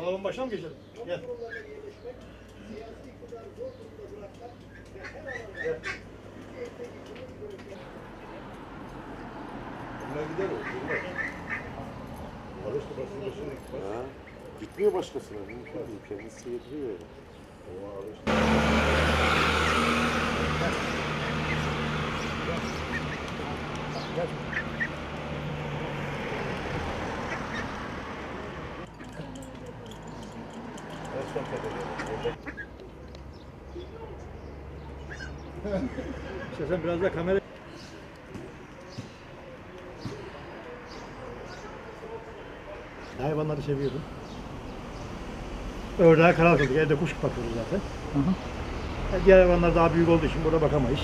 Alalım başına mı geçelim? Gel. Bunlar gider o. Bunlar. Barış da basın başına gitmez. Ha. Gitmiyor başkasına. Mümkün değil. Kendisi getiriyor öyle. O Barış. Gel. İşte sen biraz da kamera... Hayvanları seviyordum. Ördeğe karar kıldık. Evde kuş bakıyoruz zaten. E, Diğer hayvanlar daha büyük olduğu için burada bakamayız.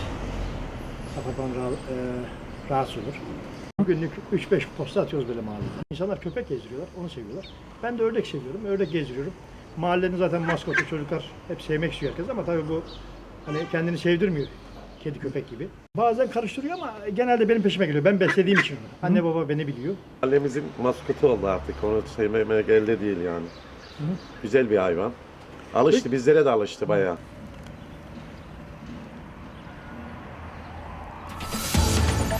Rahat, e, rahatsız olur. Günlük 3-5 posta atıyoruz böyle mahallede. İnsanlar köpek gezdiriyorlar, onu seviyorlar. Ben de ördek seviyorum, ördek gezdiriyorum. Mahallenin zaten maskotu çocuklar hep sevmek istiyor herkes ama tabii bu hani kendini sevdirmiyor. Kedi köpek gibi. Bazen karıştırıyor ama genelde benim peşime geliyor. Ben beslediğim için. Anne baba beni biliyor. Mahallemizin maskotu oldu artık. Onu sevmemeye geldi değil yani. Güzel bir hayvan. Alıştı. Bizlere de alıştı bayağı.